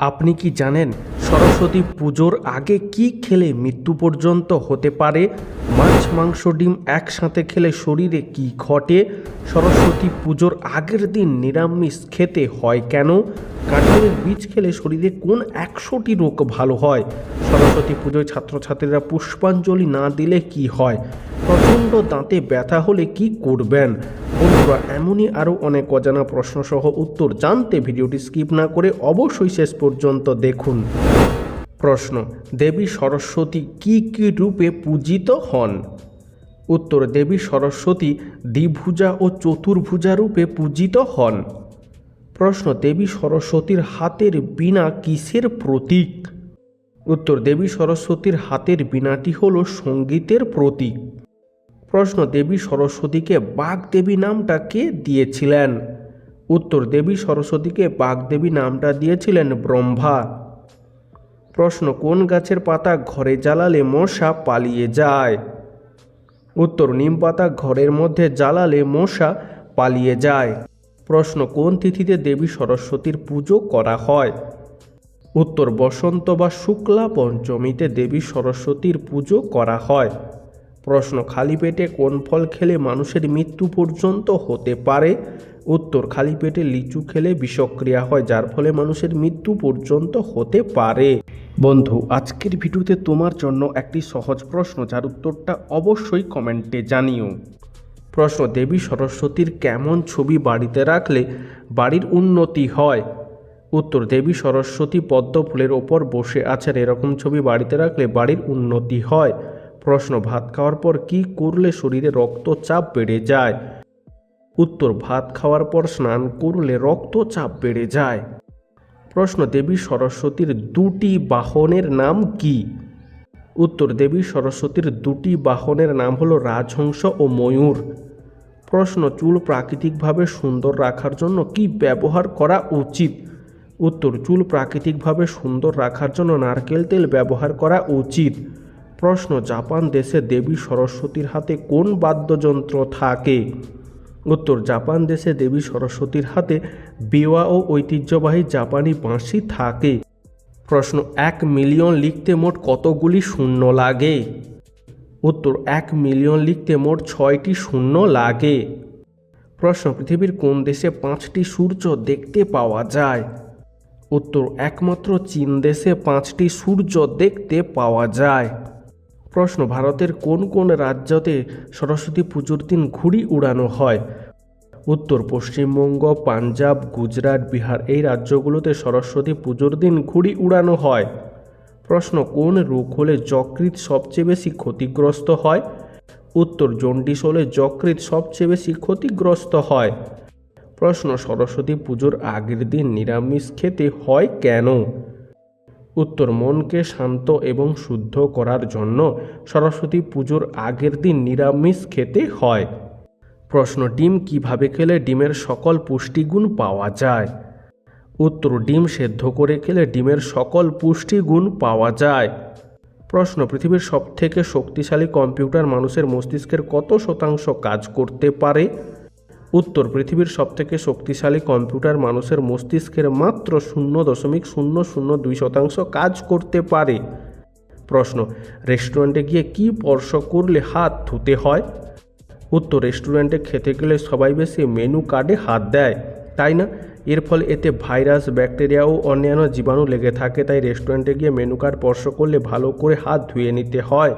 আপনি কি জানেন সরস্বতী পুজোর আগে কি খেলে মৃত্যু পর্যন্ত হতে পারে? মাছ, মাংস, ডিম একসাথে খেলে শরীরে কি ঘটে? সরস্বতী পুজোর আগের দিন নিরামিষ খেতে হয় কেন? কাঁঠালের বীজ খেলে শরীরে কোন একশোটি রোগ ভালো হয়? সরস্বতী পুজোয় ছাত্রছাত্রীরা পুষ্পাঞ্জলি না দিলে কি হয়? প্রচণ্ড দাঁতে ব্যথা হলে কি করবেন? বন্ধুরা, এমনই আরও অনেক অজানা প্রশ্নসহ উত্তর জানতে ভিডিওটি স্কিপ না করে অবশ্যই শেষ পর্যন্ত দেখুন। প্রশ্ন, দেবী সরস্বতী কি কি রূপে পূজিত হন? উত্তর, দেবী সরস্বতী দ্বিভুজা ও চতুর্ভুজা রূপে পূজিত হন। প্রশ্ন, দেবী সরস্বতীর হাতের বিনা কিসের প্রতীক? উত্তর, দেবী সরস্বতীর হাতের বিনাটি হল সঙ্গীতের প্রতীক। প্রশ্ন দেবী সরস্বতীকে বাগদেবী নামটা কে দিয়েছিলেন? উত্তর, দেবী সরস্বতীকে বাগদেবী নামটা দিয়েছিলেন ব্রহ্মা। প্রশ্ন, কোন গাছের পাতা ঘরে জ্বালালে মশা পালিয়ে যায়? উত্তর, নিম পাতা ঘরের মধ্যে জ্বালালে মশা পালিয়ে যায়। প্রশ্ন, কোন তিথিতে দেবী সরস্বতীর পুজো করা হয়? উত্তর, বসন্ত বা শুক্লা পঞ্চমীতে দেবী সরস্বতীর পুজো করা হয়। প্রশ্ন, খালি পেটে কোন ফল খেলে মানুষের মৃত্যু পর্যন্ত হতে পারে? উত্তর, খালি পেটে লিচু খেলে বিষক্রিয়া হয়, যার ফলে মানুষের মৃত্যু পর্যন্ত হতে পারে। বন্ধু, আজকের ভিডিওতে তোমার জন্য একটি সহজ প্রশ্ন, যার উত্তরটা অবশ্যই কমেন্টে জানিও। প্রশ্ন, দেবী সরস্বতীর কেমন ছবি বাড়িতে রাখলে বাড়ির উন্নতি হয়? উত্তর, দেবী সরস্বতী পদ্ম ফুলের ওপর বসে আছেন, এরকম ছবি বাড়িতে রাখলে বাড়ির উন্নতি হয়। প্রশ্ন, ভাত খাওয়ার পর কি করলে শরীরে রক্তচাপ বেড়ে যায়? উত্তর, ভাত খাওয়ার পর স্নান করলে রক্তচাপ বেড়ে যায়। প্রশ্ন, দেবী সরস্বতীর দুটি বাহনের নাম কি? উত্তর, দেবী সরস্বতীর দুটি বাহনের নাম হলো রাজহংস ও ময়ূর। প্রশ্ন, চুল প্রাকৃতিকভাবে সুন্দর রাখার জন্য কি ব্যবহার করা উচিত? উত্তর, চুল প্রাকৃতিকভাবে সুন্দর রাখার জন্য নারকেল তেল ব্যবহার করা উচিত। প্রশ্ন, জাপান দেশে দেবী সরস্বতীর হাতে কোন বাদ্যযন্ত্র থাকে? উত্তর, জাপান দেশে দেবী সরস্বতীর হাতে বেওয়া ও ঐতিহ্যবাহী জাপানি বাঁশি থাকে। প্রশ্ন, এক মিলিয়ন লিখতে মোট কতগুলি শূন্য লাগে? উত্তর, এক মিলিয়ন লিখতে মোট ছয়টি শূন্য লাগে। প্রশ্ন, পৃথিবীর কোন দেশে পাঁচটি সূর্য দেখতে পাওয়া যায়? উত্তর, একমাত্র চীন দেশে পাঁচটি সূর্য দেখতে পাওয়া যায়। প্রশ্ন, ভারতের কোন কোন রাজ্যতে সরস্বতী পুজোর দিন ঘুড়ি উড়ানো হয়? উত্তর, পশ্চিমবঙ্গ, পাঞ্জাব, গুজরাট, বিহার, এই রাজ্যগুলোতে সরস্বতী পুজোর দিন ঘুড়ি উড়ানো হয়। প্রশ্ন, কোন রোগ হলে যকৃৎ সবচেয়ে বেশি ক্ষতিগ্রস্ত হয়? উত্তর, জন্ডিস হলে যকৃৎ সবচেয়ে বেশি ক্ষতিগ্রস্ত হয়। প্রশ্ন, সরস্বতী পুজোর আগের দিন নিরামিষ খেতে হয় কেন? উত্তর মনকে শান্ত এবং শুদ্ধ করার জন্য সরস্বতী পুজোর আগের দিন নিরামিষ খেতে হয়। প্রশ্ন, ডিম কীভাবে খেলে ডিমের সকল পুষ্টিগুণ পাওয়া যায়? উত্তর, ডিম সেদ্ধ করে খেলে ডিমের সকল পুষ্টিগুণ পাওয়া যায়। প্রশ্ন, পৃথিবীর সবথেকে শক্তিশালী কম্পিউটার মানুষের মস্তিষ্কের কত শতাংশ কাজ করতে পারে? উত্তর, পৃথিবীর সবথেকে শক্তিশালী কম্পিউটার মানুষের মস্তিষ্কের মাত্র শূন্য দশমিক শূন্য শূন্য দুই শতাংশ কাজ করতে পারে। প্রশ্ন, রেস্টুরেন্টে গিয়ে কি স্পর্শ করলে হাত ধুতে হয়? উত্তর, রেস্টুরেন্টে খেতে গেলে সবাই বেশি মেনু কার্ডে হাত দেয়, তাই না? এর ফলে এতে ভাইরাস, ব্যাকটেরিয়া ও অন্যান্য জীবাণু লেগে থাকে, তাই রেস্টুরেন্টে গিয়ে মেনু কার্ড স্পর্শ করলে ভালো করে হাত ধুয়ে নিতে হয়।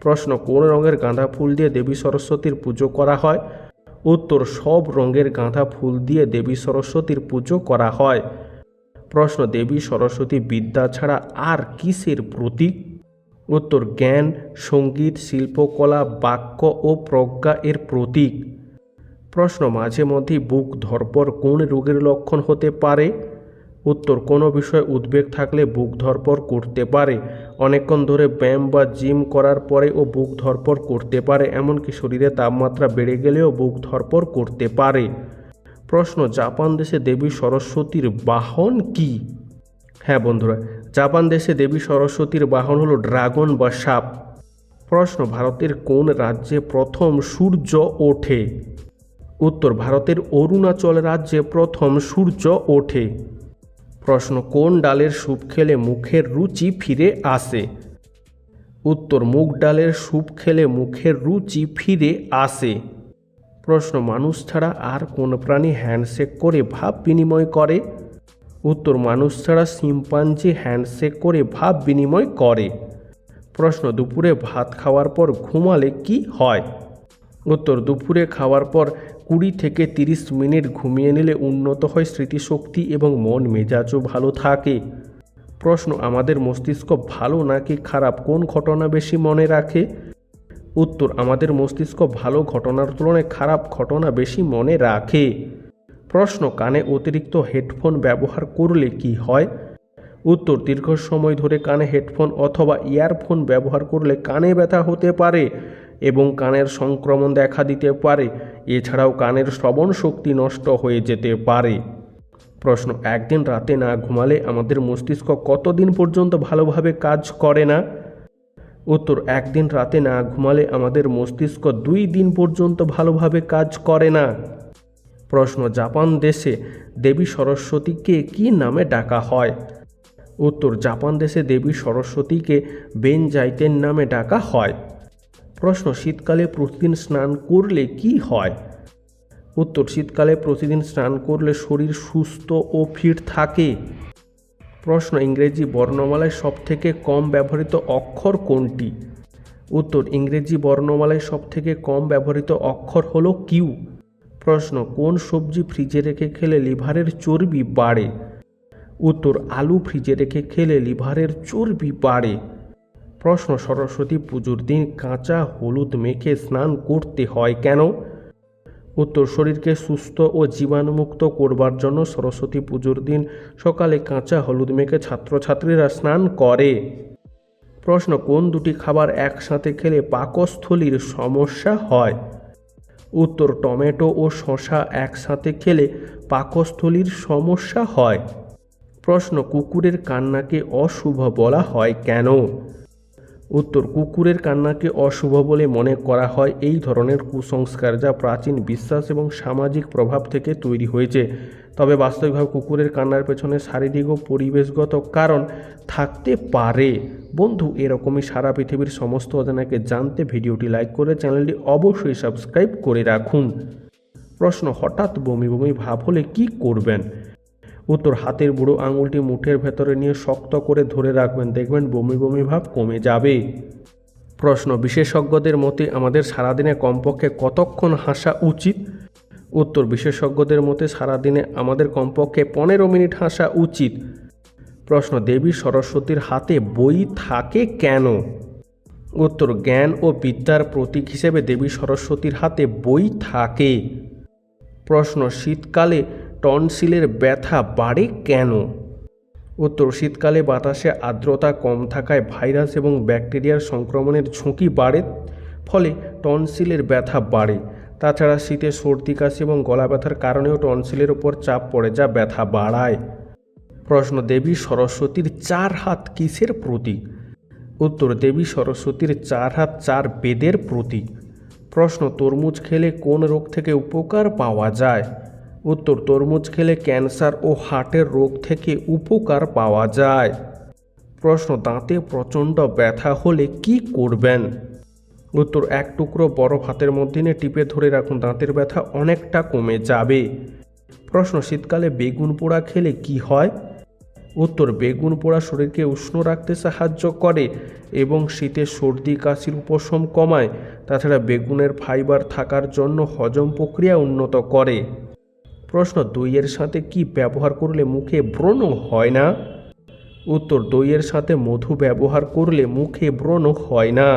প্রশ্ন, কোন রঙের গাঁদা ফুল দিয়ে দেবী সরস্বতীর পুজো করা হয়? উত্তর, সব রঙের গাঁদা ফুল দিয়ে দেবী সরস্বতীর পুজো করা হয়। প্রশ্ন, দেবী সরস্বতী বিদ্যা ছাড়া আর কিসের প্রতীক? উত্তর, জ্ঞান, সংগীত, শিল্পকলা, বাক্য ও প্রজ্ঞা এর প্রতীক। প্রশ্ন, মাঝে মধ্যে বুক ধরপর কোন রোগের লক্ষণ হতে পারে? উত্তর, কোনো বিষয়ে উদ্বেগ থাকলে বুক ধরপর করতে পারে। অনেকক্ষণ ধরে ব্যায়াম বা জিম করার পরে ও বুক ধরপর করতে পারে, এমনকি শরীরে তাপমাত্রা বেড়ে গেলেও বুক ধরপর করতে পারে। প্রশ্ন, জাপান দেশে দেবী সরস্বতীর বাহন কি? হ্যাঁ বন্ধুরা, জাপান দেশে দেবী সরস্বতীর বাহন হলো ড্রাগন বা সাপ। প্রশ্ন, ভারতের কোন রাজ্যে প্রথম সূর্য ওঠে? উত্তর, ভারতের অরুণাচল রাজ্যে প্রথম সূর্য ওঠে। প্রশ্ন, কোন ডালের স্যুপ খেলে মুখের রুচি ফিরে আসে? উত্তর, মুগ ডালের স্যুপ খেলে মুখের রুচি ফিরে আসে। প্রশ্ন, মানুষ ছাড়া আর কোন প্রাণী হ্যান্ডশেক করে ভাব বিনিময় করে? উত্তর, মানুষ ছাড়া শিম্পাঞ্জি হ্যান্ডশেক করে ভাব বিনিময় করে। প্রশ্ন, দুপুরে ভাত খাওয়ার পর ঘুমালে কি হয়? উত্তর, দুপুরে খাওয়ার পর কুড়ি থেকে তিরিশ মিনিট ঘুমিয়ে নিলে উন্নত হয় স্মৃতিশক্তি এবং মন মেজাজও ভালো থাকে। প্রশ্ন, আমাদের মস্তিষ্ক ভালো নাকি খারাপ? কোন ঘটনা বেশি মনে রাখে? উত্তর, আমাদের মস্তিষ্ক ভালো ঘটনার তুলনায় খারাপ ঘটনা বেশি মনে রাখে। প্রশ্ন, কানে অতিরিক্ত হেডফোন ব্যবহার করলে কি হয়? উত্তর, দীর্ঘ সময় ধরে কানে হেডফোন অথবা ইয়ারফোন ব্যবহার করলে কানে ব্যথা হতে পারে। এবং কানের সংক্রমণ দেখা দিতে পারে। এছাড়াও কানের শ্রবণ শক্তি নষ্ট হয়ে যেতে পারে। প্রশ্ন, একদিন রাতে না ঘুমালে আমাদের মস্তিষ্ক কতদিন পর্যন্ত ভালোভাবে কাজ করে না? উত্তর, একদিন রাতে না ঘুমালে আমাদের মস্তিষ্ক দুই দিন পর্যন্ত ভালোভাবে কাজ করে না। প্রশ্ন, জাপান দেশে দেবী সরস্বতীকে কি নামে ডাকা হয়? উত্তর, জাপান দেশে দেবী সরস্বতীকে বেন বেনজাইতের নামে ডাকা হয়। প্রশ্ন, শীতকালে প্রতিদিন স্নান করলে কি হয়? উত্তর, শীতকালে প্রতিদিন স্নান করলে শরীর সুস্থ ও ফিট থাকে। প্রশ্ন, ইংরেজি বর্ণমালায় সবথেকে কম ব্যবহৃত অক্ষর কোনটি? উত্তর, ইংরেজি বর্ণমালায় সবথেকে কম ব্যবহৃত অক্ষর হল কিউ। প্রশ্ন, কোন সবজি ফ্রিজে রেখে খেলে লিভারের চর্বি বাড়ে? উত্তর, আলু ফ্রিজে রেখে খেলে লিভারের চর্বি বাড়ে। প্রশ্ন, সরস্বতী পুজোর দিন কাঁচা হলুদ মেখে স্নান করতে হয় কেন? উত্তর, শরীরকে সুস্থ ও জীবাণুমুক্ত করবার জন্য সরস্বতী পুজোর দিন সকালে কাঁচা হলুদ মেখে ছাত্রছাত্রীরা স্নান করে। প্রশ্ন, কোন দুটি খাবার একসাথে খেলে পাকস্থলীর সমস্যা হয়? উত্তর, টমেটো ও শশা একসাথে খেলে পাকস্থলীর সমস্যা হয়। প্রশ্ন, কুকুরের কান্নাকে অশুভ বলা হয় কেন? উত্তর, কুকুরের কান্নাকে অশুভ বলে মনে করা হয়। এই ধরনের কুসংস্কার যা প্রাচীন বিশ্বাস এবং সামাজিক প্রভাব থেকে তৈরি হয়েছে। তবে বাস্তবিকভাবে কুকুরের কান্নার পেছনে শারীরিক ও পরিবেশগত কারণ থাকতে পারে। বন্ধু, এরকমই সারা পৃথিবীর সমস্ত অজানাকে জানতে ভিডিওটি লাইক করে চ্যানেলটি অবশ্যই সাবস্ক্রাইব করে রাখুন। প্রশ্ন, হঠাৎ বমি বমি ভাব হলে কি করবেন? উত্তর হাতের বুড়ো আঙুলটি মুঠের ভেতরে নিয়ে শক্ত করে ধরে রাখবেন। দেখবেন বমি বমি ভাব কমে যাবে। প্রশ্ন, বিশেষজ্ঞদের মতে আমাদের সারাদিনে কমপক্ষে কতক্ষণ হাসা উচিত? উত্তর, বিশেষজ্ঞদের মতে সারাদিনে আমাদের কমপক্ষে পনেরো মিনিট হাসা উচিত। প্রশ্ন, দেবী সরস্বতীর হাতে বই থাকে কেন? উত্তর, জ্ঞান ও বিদ্যার প্রতীক হিসেবে দেবী সরস্বতীর হাতে বই থাকে। প্রশ্ন, শীতকালে টনসিলের ব্যথা বাড়ে কেন? উত্তর, শীতকালে বাতাসে আর্দ্রতা কম থাকায় ভাইরাস এবং ব্যাকটেরিয়ার সংক্রমণের ঝুঁকি বাড়ে, ফলে টনসিলের ব্যথা বাড়ে। তাছাড়া শীতে সর্দি, কাশি এবং গলা ব্যথার কারণেও টনসিলের উপর চাপ পড়ে যা ব্যথা বাড়ায়। প্রশ্ন, দেবী সরস্বতীর চার হাত কিসের প্রতীক? উত্তর, দেবী সরস্বতীর চার হাত চার বেদের প্রতীক। প্রশ্ন, তরমুজ খেলে কোন রোগ থেকে উপকার পাওয়া যায়? উত্তর, তরমুজ খেলে ক্যান্সার ও হার্টের রোগ থেকে উপকার পাওয়া যায়। প্রশ্ন, দাঁতে প্রচণ্ড ব্যথা হলে কি করবেন? উত্তর, এক টুকরো বরফ হাতের মধ্যে নিয়ে টিপে ধরে রাখুন, দাঁতের ব্যথা অনেকটা কমে যাবে। প্রশ্ন, শীতকালে বেগুন পোড়া খেলে কি হয়? উত্তর, বেগুন পোড়া শরীরকে উষ্ণ রাখতে সাহায্য করে এবং শীতে সর্দি, কাশির উপশম কমায়। তাছাড়া বেগুনের ফাইবার থাকার জন্য হজম প্রক্রিয়া উন্নত করে। প্রশ্ন, দইয়ের সাথে কি ব্যবহার করলে মুখে ব্রণ হয় না? উত্তর, দইয়ের সাথে মধু ব্যবহার করলে মুখে ব্রণ হয় না।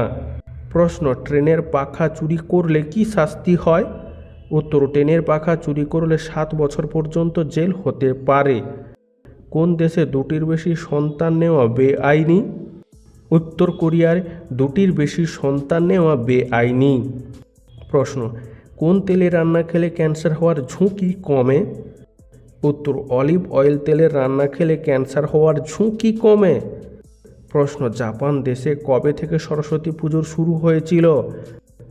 প্রশ্ন, ট্রেনের পাখা চুরি করলে কি শাস্তি হয়? উত্তর, ট্রেনের পাখা চুরি করলে সাত বছর পর্যন্ত জেল হতে পারে। কোন দেশে দুটির বেশি সন্তান নেওয়া বেআইনি? উত্তর কোরিয়ার দুটির বেশি সন্তান নেওয়া বেআইনি। প্রশ্ন কোন তেলে রান্না খেলে ক্যান্সার হওয়ার ঝুঁকি কমে? উত্তর, অলিভ অয়েল তেলের রান্না খেলে ক্যান্সার হওয়ার ঝুঁকি কমে? প্রশ্ন, জাপান দেশে কবে থেকে সরস্বতী পুজোর শুরু হয়েছিল?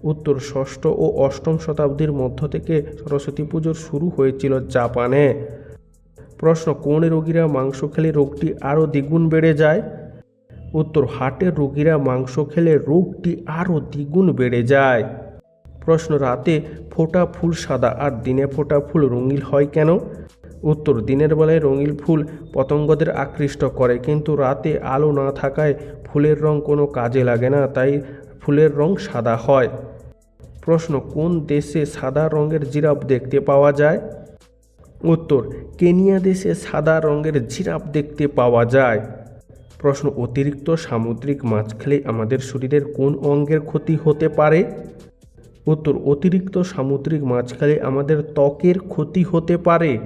উত্তর, ষষ্ঠ ও অষ্টম শতাব্দীর মধ্য থেকে সরস্বতী পুজোর শুরু হয়েছিল জাপানে। প্রশ্ন, কোন রোগীরা মাংস খেলে রোগটি আরও দ্বিগুণ বেড়ে যায়? উত্তর হার্টের রোগীরা মাংস খেলে রোগটি আরও দ্বিগুণ বেড়ে যায়। প্রশ্ন, রাতে ফোটা ফুল সাদা আর দিনে ফোটা ফুল রঙিল হয় কেন? উত্তর, দিনের বেলায় রঙিল ফুল পতঙ্গদের আকৃষ্ট করে, কিন্তু রাতে আলো না থাকায় ফুলের রং কোনো কাজে লাগে না, তাই ফুলের রং সাদা হয়। প্রশ্ন, কোন দেশে সাদা রঙের জিরাফ দেখতে পাওয়া যায়? উত্তর, কেনিয়া দেশে সাদা রঙের জিরাফ দেখতে পাওয়া যায়। প্রশ্ন, অতিরিক্ত সামুদ্রিক মাছ খেলে আমাদের শরীরের কোন অঙ্গের ক্ষতি হতে পারে? উত্তর, অতিরিক্ত সামুদ্রিক মাছ খেলে আমাদের ত্বকের ক্ষতি হতে পারে।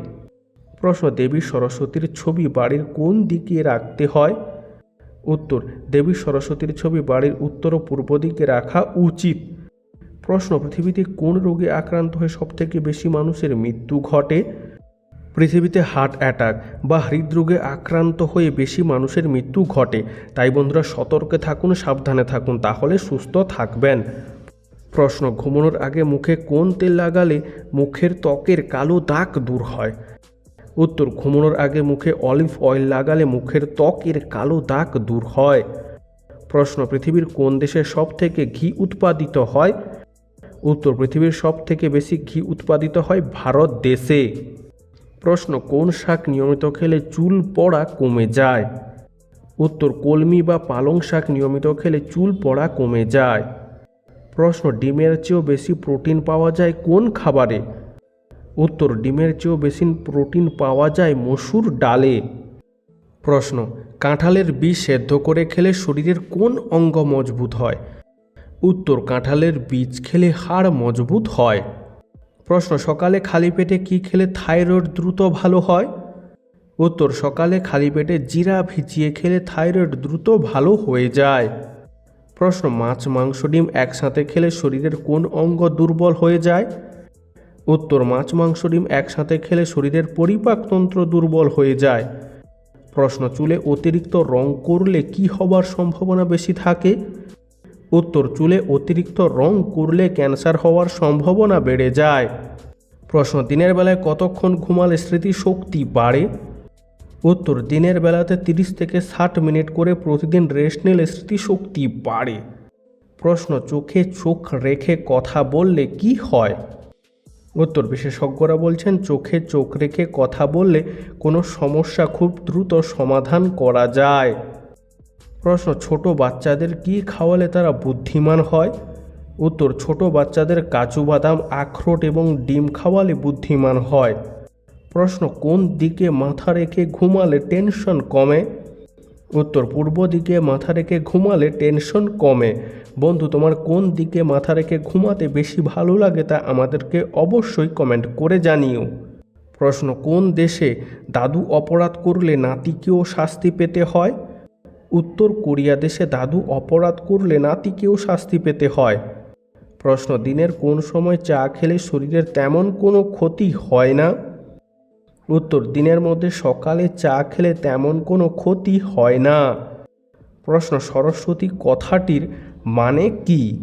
প্রশ্ন, দেবী সরস্বতীর ছবি বাড়ির কোন দিকে রাখতে হয়? উত্তর, দেবী সরস্বতীর ছবি বাড়ির উত্তর ও পূর্ব দিকে রাখা উচিত। প্রশ্ন, পৃথিবীতে কোন রোগে আক্রান্ত হয়ে সবথেকে বেশি মানুষের মৃত্যু ঘটে? পৃথিবীতে হার্ট অ্যাটাক বা হৃদরোগে আক্রান্ত হয়ে বেশি মানুষের মৃত্যু ঘটে। তাই বন্ধুরা, সতর্কে থাকুন, সাবধানে থাকুন, তাহলে সুস্থ থাকবেন। প্রশ্ন, ঘুমানোর আগে মুখে কোন তেল লাগালে মুখের ত্বকের কালো দাগ দূর হয়? উত্তর, ঘুমানোর আগে মুখে অলিভ অয়েল লাগালে মুখের ত্বকের কালো দাগ দূর হয়। প্রশ্ন, পৃথিবীর কোন দেশে সব থেকে ঘি উৎপাদিত হয়? উত্তর, পৃথিবীর সব থেকে বেশি ঘি উৎপাদিত হয় ভারত দেশে। প্রশ্ন, কোন শাক নিয়মিত খেলে চুল পড়া কমে যায়? উত্তর, কলমি বা পালং শাক নিয়মিত খেলে চুল পড়া কমে যায়। প্রশ্ন, ডিমের চেয়েও বেশি প্রোটিন পাওয়া যায় কোন খাবারে? উত্তর, ডিমের চেয়েও বেশি প্রোটিন পাওয়া যায় মসুর ডালে। প্রশ্ন, কাঁঠালের বীজ সেদ্ধ করে খেলে শরীরের কোন অঙ্গ মজবুত হয়? উত্তর, কাঁঠালের বীজ খেলে হাড় মজবুত হয়। প্রশ্ন, সকালে খালি পেটে কি খেলে থাইরয়েড দ্রুত ভালো হয়? উত্তর, সকালে খালি পেটে জিরা ভিজিয়ে খেলে থাইরয়েড দ্রুত ভালো হয়ে যায়। প্রশ্ন, মাছ, মাংস, ডিম একসাথে খেলে শরীরের কোন অঙ্গ দুর্বল হয়ে যায়? উত্তর, মাছ, মাংস, ডিম একসাথে খেলে শরীরের পরিপাকতন্ত্র দুর্বল হয়ে যায়। প্রশ্ন, চুলে অতিরিক্ত রং করলে কি হবার সম্ভাবনা বেশি থাকে? উত্তর, চুলে অতিরিক্ত রং করলে ক্যান্সার হওয়ার সম্ভাবনা বেড়ে যায়। প্রশ্ন, দিনের বেলায় কতক্ষণ ঘুমালে স্মৃতিশক্তি বাড়ে? উত্তর, দিনের বেলাতে তিরিশ থেকে ষাট মিনিট করে প্রতিদিন রেস্ট নিলে স্মৃতিশক্তি বাড়ে। প্রশ্ন, চোখে চোখ রেখে কথা বললে কি হয়? উত্তর, বিশেষজ্ঞরা বলছেন, চোখে চোখ রেখে কথা বললে কোনো সমস্যা খুব দ্রুত সমাধান করা যায়। প্রশ্ন, ছোট বাচ্চাদের কি খাওয়ালে তারা বুদ্ধিমান হয়? উত্তর, ছোট বাচ্চাদের কাজু বাদাম, আখরোট এবং ডিম খাওয়ালে বুদ্ধিমান হয়। প্রশ্ন কোন দিকে মাথা রেখে ঘুমালে টেনশন কমে? উত্তর, পূর্ব দিকে মাথা রেখে ঘুমালে টেনশন কমে। বন্ধু, তোমার কোন দিকে মাথা রেখে ঘুমাতে বেশি ভালো লাগে তা আমাদেরকে অবশ্যই কমেন্ট করে জানিও। প্রশ্ন, কোন দেশে দাদু অপরাধ করলে নাতিকেও শাস্তি পেতে হয়? উত্তর, কোরিয়া দেশে দাদু অপরাধ করলে নাতিকেও শাস্তি পেতে হয়। প্রশ্ন, দিনের কোন সময় চা খেলে শরীরের তেমন কোনো ক্ষতি হয় না? উত্তর, দিনের মধ্যে সকালে চা খেলে তেমন কোনো ক্ষতি হয় না। প্রশ্ন, সরস্বতী কথাটির মানে কি?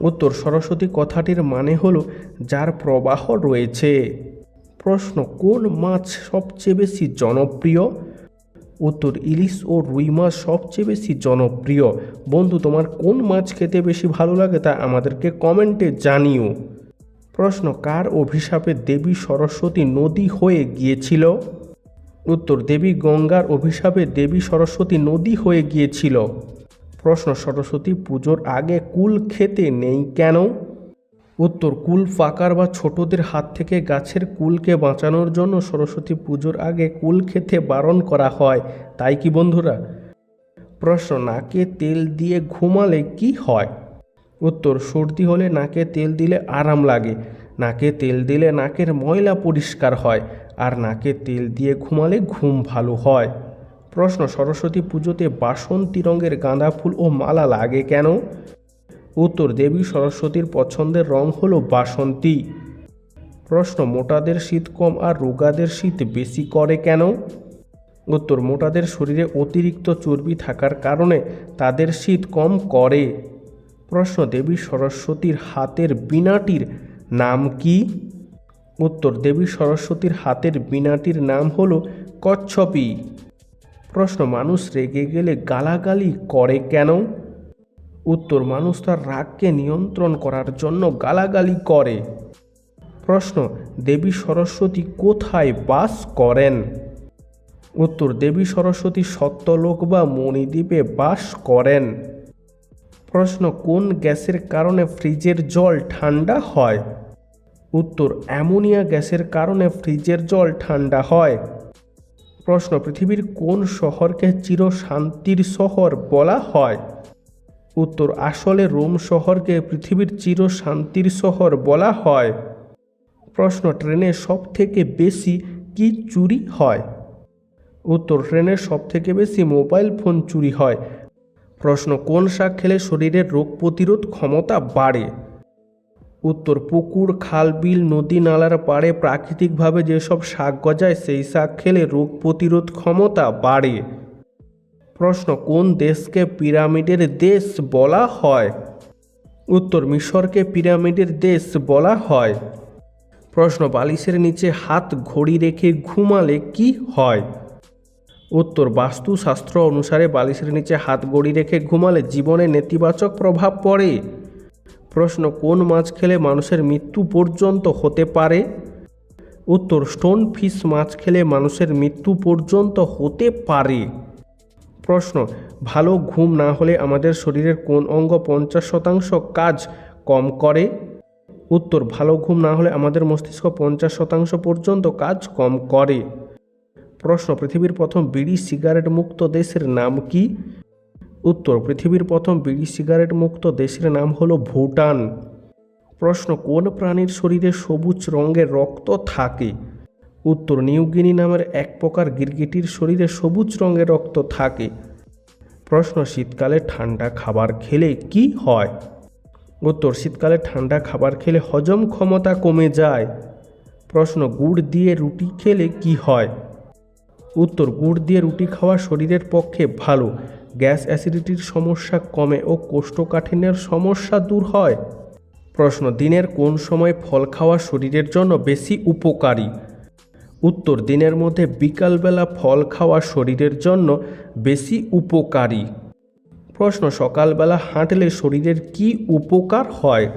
উত্তর, সরস্বতী কথাটির মানে হলো যার প্রবাহ রয়েছে। প্রশ্ন, কোন মাছ সবচেয়ে বেশি জনপ্রিয়? উত্তর, ইলিশ ও রুই মাছ সবচেয়ে বেশি জনপ্রিয়। বন্ধু, তোমার কোন মাছ খেতে বেশি ভালো লাগে তা আমাদেরকে কমেন্টে জানিও। প্রশ্ন কার অভিশাপে দেবী সরস্বতী নদী হয়ে গিয়েছিল। উত্তর, দেবী গঙ্গার অভিশাপে দেবী সরস্বতী নদী হয়ে গিয়েছিল। প্রশ্ন, সরস্বতী পুজোর আগে কুল খেতে নেই কেন? উত্তর, কুল পাকার বা ছোটদের হাত থেকে গাছের কুলকে বাঁচানোর জন্য সরস্বতী পুজোর আগে কুল খেতে বারণ করা হয়। তাই কি বন্ধুরা? প্রশ্ন, নাকে তেল দিয়ে ঘুমালে কি হয়? উত্তর, সর্দি হলে নাকে তেল দিলে আরাম লাগে। নাকে তেল দিলে নাকের ময়লা পরিষ্কার হয় আর নাকে তেল দিয়ে ঘুমালে ঘুম ভালো হয়। প্রশ্ন, সরস্বতী পুজোতে বাসন্তী রঙের গাঁদা ফুল ও মালা লাগে কেন? উত্তর, দেবী সরস্বতীর পছন্দের রং হলো বাসন্তী। প্রশ্ন, মোটাদের শীত কম আর রোগাদের শীত বেশি করে কেন? উত্তর, মোটাদের শরীরে অতিরিক্ত চর্বি থাকার কারণে তাদের শীত কম করে। প্রশ্ন দেবী সরস্বতীর হাতের বীণাটির নাম কি? উত্তর, দেবী সরস্বতীর হাতের বীণাটির নাম হলো কচ্ছপি। প্রশ্ন, মানুষ রেগে গেলে গালাগালি করে কেন? উত্তর, মানুষ তার রাগকে নিয়ন্ত্রণ করার জন্য গালাগালি করে। প্রশ্ন, দেবী সরস্বতী কোথায় বাস করেন? উত্তর, দেবী সরস্বতী সত্যলোক বা মণিদ্বীপে বাস করেন। প্রশ্ন, কোন গ্যাসের কারণে ফ্রিজের জল ঠান্ডা হয়? উত্তর, অ্যামোনিয়া গ্যাসের কারণে ফ্রিজের জল ঠান্ডা হয়। প্রশ্ন, পৃথিবীর কোন শহরকে চির শান্তির শহর বলা হয়? উত্তর, আসলে রোম শহরকে পৃথিবীর চির শান্তির শহর বলা হয়। প্রশ্ন, ট্রেনে সব থেকে বেশি কি চুরি হয়? উত্তর ট্রেনের সব থেকে বেশি মোবাইল ফোন চুরি হয়। প্রশ্ন, কোন শাক খেলে শরীরের রোগ প্রতিরোধ ক্ষমতা বাড়ে? উত্তর, পুকুর, খাল, বিল, নদী, নালার পাড়ে প্রাকৃতিকভাবে যেসব শাক গজায়, সেই শাক খেলে রোগ প্রতিরোধ ক্ষমতা বাড়ে। প্রশ্ন, কোন দেশকে পিরামিডের দেশ বলা হয়? উত্তর, মিশরকে পিরামিডের দেশ বলা হয়। প্রশ্ন, বালিশের নিচে হাত ঘড়ি রেখে ঘুমালে কি হয়? উত্তর, বাস্তুশাস্ত্র অনুসারে বালিশের নিচে হাত গড়ি রেখে ঘুমালে জীবনে নেতিবাচক প্রভাব পড়ে। প্রশ্ন, কোন মাছ খেলে মানুষের মৃত্যু পর্যন্ত হতে পারে? উত্তর স্টোন ফিশ মাছ খেলে মানুষের মৃত্যু পর্যন্ত হতে পারে। প্রশ্ন, ভালো ঘুম না হলে আমাদের শরীরের কোন অঙ্গ পঞ্চাশ শতাংশ কাজ কম করে? উত্তর, ভালো ঘুম না হলে আমাদের মস্তিষ্ক পঞ্চাশ শতাংশ পর্যন্ত কাজ কম করে। প্রশ্ন, পৃথিবীর প্রথম বিড়ি সিগারেট মুক্ত দেশের নাম কি? উত্তর, পৃথিবীর প্রথম বিড়ি সিগারেট মুক্ত দেশের নাম হলো ভুটান। প্রশ্ন, কোন প্রাণীর শরীরে সবুজ রঙের রক্ত থাকে? উত্তর, নিউগিনি নামের এক প্রকার গিরগিটির শরীরে সবুজ রঙের রক্ত থাকে। প্রশ্ন, শীতকালে ঠান্ডা খাবার খেলে কি হয়? উত্তর, শীতকালে ঠান্ডা খাবার খেলে হজম ক্ষমতা কমে যায়। প্রশ্ন, গুড় দিয়ে রুটি খেলে কি হয়? উত্তর, গুড় দিয়ে রুটি খাওয়া শরীরের পক্ষে ভালো। গ্যাস অ্যাসিডিটির সমস্যা কমে ও কোষ্ঠকাঠিন্যের সমস্যা দূর হয়। প্রশ্ন, দিনের কোন সময় ফল খাওয়া শরীরের জন্য বেশি উপকারী? উত্তর, দিনের মধ্যে বিকালবেলা ফল খাওয়া শরীরের জন্য বেশি উপকারী। প্রশ্ন, সকালবেলা হাঁটলে শরীরের কি উপকার হয়?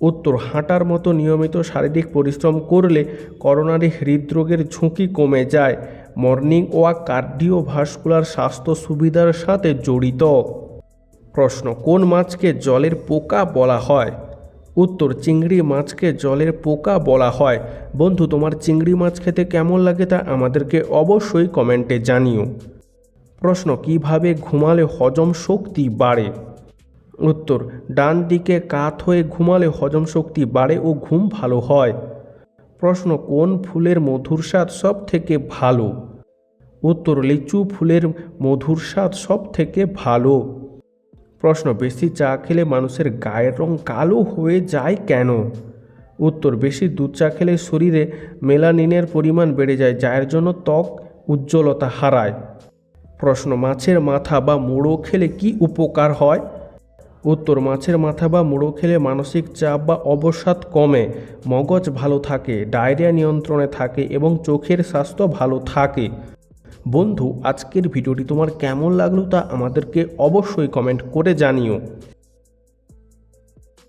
উত্তর, হাঁটার মতো নিয়মিত শারীরিক পরিশ্রম করলে করোনারি হৃদরোগের ঝুঁকি কমে যায়। মর্নিং ওয়াক কার্ডিওভাস্কুলার স্বাস্থ্য সুবিধার সাথে জড়িত। প্রশ্ন, কোন মাছকে জলের পোকা বলা হয়? উত্তর, চিংড়ি মাছকে জলের পোকা বলা হয়। বন্ধু, তোমার চিংড়ি মাছ খেতে কেমন লাগে তা আমাদেরকে অবশ্যই কমেন্টে জানিও। প্রশ্ন, কীভাবে ঘুমালে হজম শক্তি বাড়ে? উত্তর ডান দিকে কাত হয়ে ঘুমালে হজম শক্তি বাড়ে ও ঘুম ভালো হয়। প্রশ্ন, কোন ফুলের মধুর স্বাদ সব থেকে ভালো? উত্তর, লিচু ফুলের মধুর স্বাদ সব থেকে ভালো। প্রশ্ন, বেশি চা খেলে মানুষের গায়ের রং কালো হয়ে যায় কেন? উত্তর, বেশি দুধ চা খেলে শরীরে মেলানিনের পরিমাণ বেড়ে যায়, যার জন্য ত্বক উজ্জ্বলতা হারায়। প্রশ্ন, মাছের মাথা বা মোড়ো খেলে কি উপকার হয়? উত্তর, মাছের মাথা বা মুড়ো খেলে মানসিক চাপ বা অবসাদ কমে, মগজ ভালো থাকে, ডায়রিয়া নিয়ন্ত্রণে থাকে এবং চোখের স্বাস্থ্য ভালো থাকে। বন্ধু, আজকের ভিডিওটি তোমার কেমন লাগল তা আমাদেরকে অবশ্যই কমেন্ট করে জানিও।